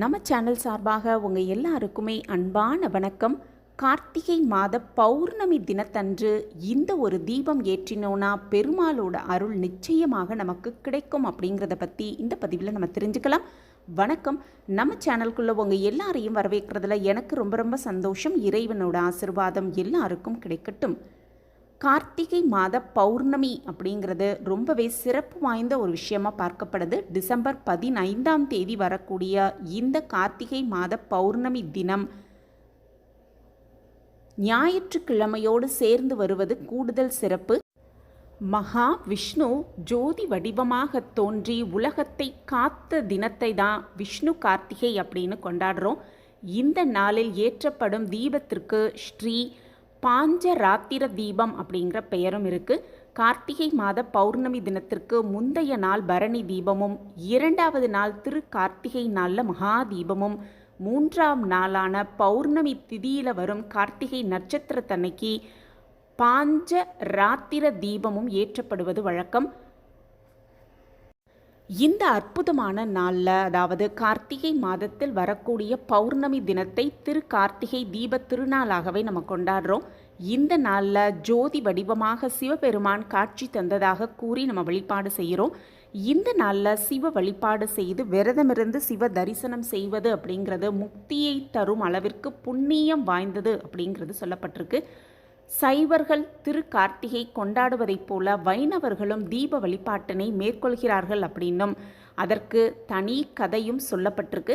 நம்ம சேனல் சார்பாக உங்கள் எல்லாருக்குமே அன்பான வணக்கம். கார்த்திகை மாத பௌர்ணமி தினத்தன்று இந்த ஒரு தீபம் ஏற்றினோன்னா பெருமாளோட அருள் நிச்சயமாக நமக்கு கிடைக்கும் அப்படிங்கிறத பற்றி இந்த பதிவில் நம்ம தெரிஞ்சுக்கலாம். வணக்கம். நம்ம சேனலுக்குள்ளே உங்கள் எல்லாரையும் வரவேற்கிறதுல எனக்கு ரொம்ப ரொம்ப சந்தோஷம். இறைவனோட ஆசிர்வாதம் எல்லாருக்கும் கிடைக்கட்டும். கார்த்திகை மாத பௌர்ணமி அப்படிங்கிறது ரொம்பவே சிறப்பு வாய்ந்த ஒரு விஷயமா பார்க்கப்படுது. டிசம்பர் பதினைந்தாம் தேதி வரக்கூடிய இந்த கார்த்திகை மாத பௌர்ணமி தினம் ஞாயிற்றுக்கிழமையோடு சேர்ந்து வருவது கூடுதல் சிறப்பு. மகா விஷ்ணு ஜோதி வடிவமாக தோன்றி உலகத்தை காத்த தினத்தை தான் விஷ்ணு கார்த்திகை அப்படின்னு கொண்டாடுறோம். இந்த நாளில் ஏற்றப்படும் தீபத்திற்கு ஸ்ரீ பாஞ்ச ராத்திர தீபம் அப்படிங்கிற பெயரும் இருக்குது கார்த்திகை மாத பௌர்ணமி தினத்திற்கு முந்தைய நாள் பரணி தீபமும் இரண்டாவது நாள் திரு கார்த்திகை நாளில் மகா தீபமும் மூன்றாம் நாளான பௌர்ணமி திதியில் வரும் கார்த்திகை நட்சத்திரத்தன்னைக்கு பாஞ்ச ராத்திர தீபமும் ஏற்றப்படுவது வழக்கம். இந்த அற்புதமான நாளில் அதாவது கார்த்திகை மாதத்தில் வரக்கூடிய பௌர்ணமி தினத்தை திரு கார்த்திகை தீப திருநாளாகவே நம்ம கொண்டாடுறோம். இந்த நாளில் ஜோதி வடிவமாக சிவபெருமான் காட்சி தந்ததாக கூறி நம்ம வழிபாடு செய்கிறோம் இந்த நாளில் சிவ வழிபாடு செய்து விரதமிருந்து சிவ தரிசனம் செய்வது அப்படிங்கிறது முக்தியை தரும் அளவிற்கு புண்ணியம் வாய்ந்தது அப்படிங்கிறது சொல்லப்பட்டிருக்கு. சைவர்கள் திரு கார்த்திகை கொண்டாடுவதைப் போல வைணவர்களும் தீப வழிபாட்டினை மேற்கொள்கிறார்கள் அப்படின்னும் அதற்கு தனி கதையும் சொல்லப்பட்டிருக்கு.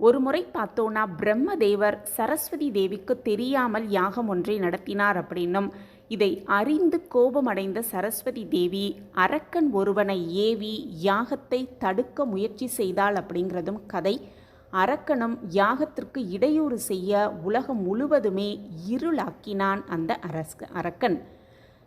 ஒரு முறை பார்த்தோன்னா பிரம்மதேவர் சரஸ்வதி தேவிக்கு தெரியாமல் யாகம் ஒன்றை நடத்தினார் அப்படின்னும். இதை அறிந்து கோபமடைந்த சரஸ்வதி தேவி அரக்கன் ஒருவனை ஏவி யாகத்தை தடுக்க முயற்சி செய்தாள் அப்படிங்கிறதும் கதை. அரக்கனும் யாகத்திற்கு இடையூறு செய்ய உலகம் முழுவதுமே இருளாக்கினான் அந்த அரஸ் அரக்கன்.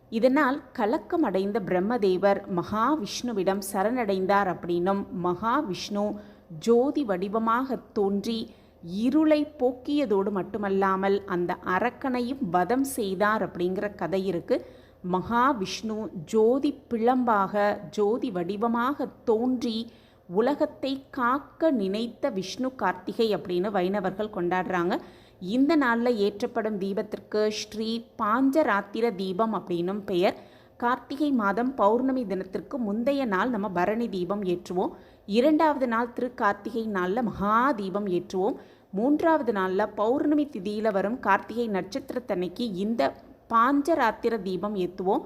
இதனால் கலக்கமடைந்த பிரம்மதேவர் மகாவிஷ்ணுவிடம் சரணடைந்தார் அப்படின்னும் மகாவிஷ்ணு ஜோதி வடிவமாக தோன்றி இருளை போக்கியதோடு மட்டுமல்லாமல் அந்த அரக்கனையும் வதம் செய்தார் அப்படிங்கிற கதை இருக்கு. மகாவிஷ்ணு ஜோதி பிளம்பாக ஜோதி வடிவமாக தோன்றி உலகத்தை காக்க நினைத்த விஷ்ணு கார்த்திகை அப்படின்னு வைணவர்கள் கொண்டாடுறாங்க. இந்த நாளில் ஏற்றப்படும் தீபத்திற்கு ஸ்ரீ பாஞ்சராத்திர தீபம் அப்படின்னும் பெயர். கார்த்திகை மாதம் பௌர்ணமி தினத்திற்கு முந்தைய நாள் நம்ம பரணி தீபம் ஏற்றுவோம். இரண்டாவது நாள் திரு கார்த்திகை நாளில் மகா தீபம் ஏற்றுவோம். மூன்றாவது நாளில் பௌர்ணமி திதியில் வரும் கார்த்திகை நட்சத்திரத்தன்னைக்கு இந்த பாஞ்சராத்திர தீபம் ஏற்றுவோம்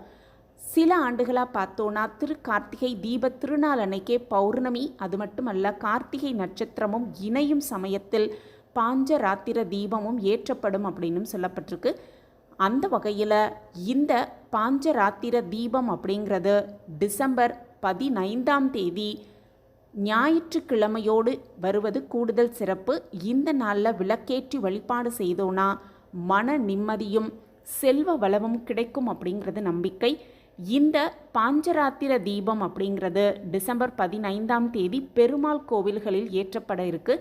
சில ஆண்டுகளாக பார்த்தோன்னா திரு கார்த்திகை தீப திருநாள் அன்னைக்கே பௌர்ணமி. அது மட்டுமல்ல கார்த்திகை நட்சத்திரமும் இணையும் சமயத்தில் பாஞ்சராத்திர தீபமும் ஏற்றப்படும் அப்படின்னும் சொல்லப்பட்டிருக்கு. அந்த வகையில் இந்த பாஞ்சராத்திர தீபம் அப்படிங்கிறது டிசம்பர் பதினைந்தாம் தேதி ஞாயிற்றுக்கிழமையோடு வருவது கூடுதல் சிறப்பு. இந்த நாளில் விளக்கேற்றி வழிபாடு செய்தோன்னா மன நிம்மதியும் செல்வ வளமும் கிடைக்கும் அப்படிங்கிறது நம்பிக்கை. இந்த பாஞ்சராத்திர தீபம் அப்படிங்கிறது டிசம்பர் பதினைந்தாம் தேதி பெருமாள் கோவில்களில் ஏற்றப்பட இருக்கு.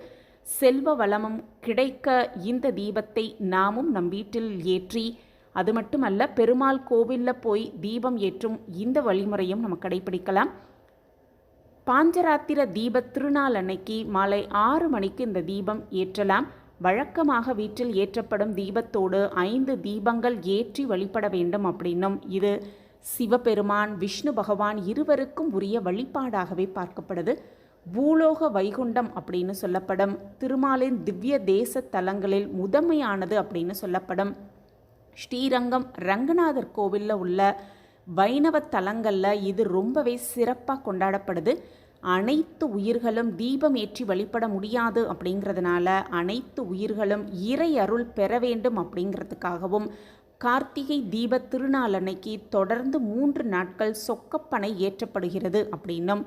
செல்வ வளமும் கிடைக்க இந்த தீபத்தை நாமும் நம் வீட்டில் ஏற்றி அது மட்டுமல்ல பெருமாள் கோவிலில் போய் தீபம் ஏற்றும் இந்த வழிமுறையும் நம்ம கடைபிடிக்கலாம் பாஞ்சராத்திர தீப திருநாள் அன்னைக்கு மாலை ஆறு மணிக்கு இந்த தீபம் ஏற்றலாம். வழக்கமாக வீட்டில் ஏற்றப்படும் தீபத்தோடு ஐந்து தீபங்கள் ஏற்றி வழிபட வேண்டும் அப்படின்னும் இது சிவபெருமான் விஷ்ணு பகவான் இருவருக்கும் உரிய வழிபாடாகவே பார்க்கப்படுது. பூலோக வைகுண்டம் அப்படின்னு சொல்லப்படும். திருமாலின் திவ்ய தேச தலங்களில் முதன்மையானது அப்படின்னு சொல்லப்படும். ஸ்ரீரங்கம் ரங்கநாதர் கோவிலில் உள்ள வைணவ தலங்களில் இது ரொம்பவே சிறப்பாக கொண்டாடப்படுது. அனைத்து உயிர்களும் தீபம் ஏற்றி வழிபட முடியாது அப்படிங்கிறதுனால அனைத்து உயிர்களும் இறை அருள் பெற வேண்டும் அப்படிங்கிறதுக்காகவும் கார்த்திகை தீப திருநாள் அன்னைக்கு தொடர்ந்து மூன்று நாட்கள் சொக்கப்பனை ஏற்றப்படுகிறது அப்படின்னும்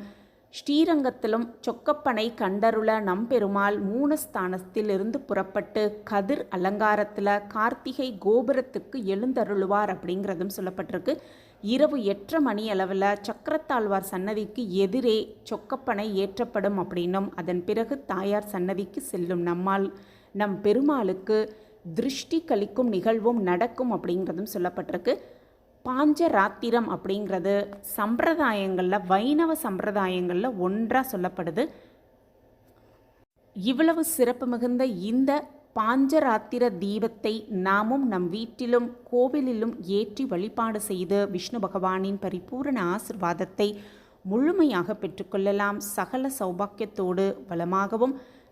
ஸ்ரீரங்கத்திலும் சொக்கப்பனை கண்டருள நம்பெருமாள் மூணஸ்தானத்தில் இருந்து புறப்பட்டு கதிர் அலங்காரத்தில் கார்த்திகை கோபுரத்துக்கு எழுந்தருளுவார் அப்படிங்கிறதும் சொல்லப்பட்டிருக்கு. இரவு எட்டரை மணி அளவில் சக்கரத்தாழ்வார் சன்னதிக்கு எதிரே சொக்கப்பனை ஏற்றப்படும் அப்படின்னும் அதன் பிறகு தாயார் சன்னதிக்கு செல்லும் நம்மால் நம் பெருமாளுக்கு திருஷ்டி கழிக்கும் நிகழ்வும் நடக்கும் அப்படிங்கிறதும் சொல்லப்பட்டிருக்கு. பாஞ்சராத்திரம் அப்படிங்கிறது சம்பிரதாயங்களில் வைணவ சம்பிரதாயங்களில் ஒன்றாக சொல்லப்படுது. இவ்வளவு சிறப்பு மிகுந்த இந்த பாஞ்சராத்திர தீபத்தை நாமும் நம் வீட்டிலும் கோவிலிலும் ஏற்றி வழிபாடு செய்து விஷ்ணு பகவானின் பரிபூரண ஆசிர்வாதத்தை முழுமையாக பெற்றுக்கொள்ளலாம். சகல சௌபாக்கியத்தோடு பலமாகவும்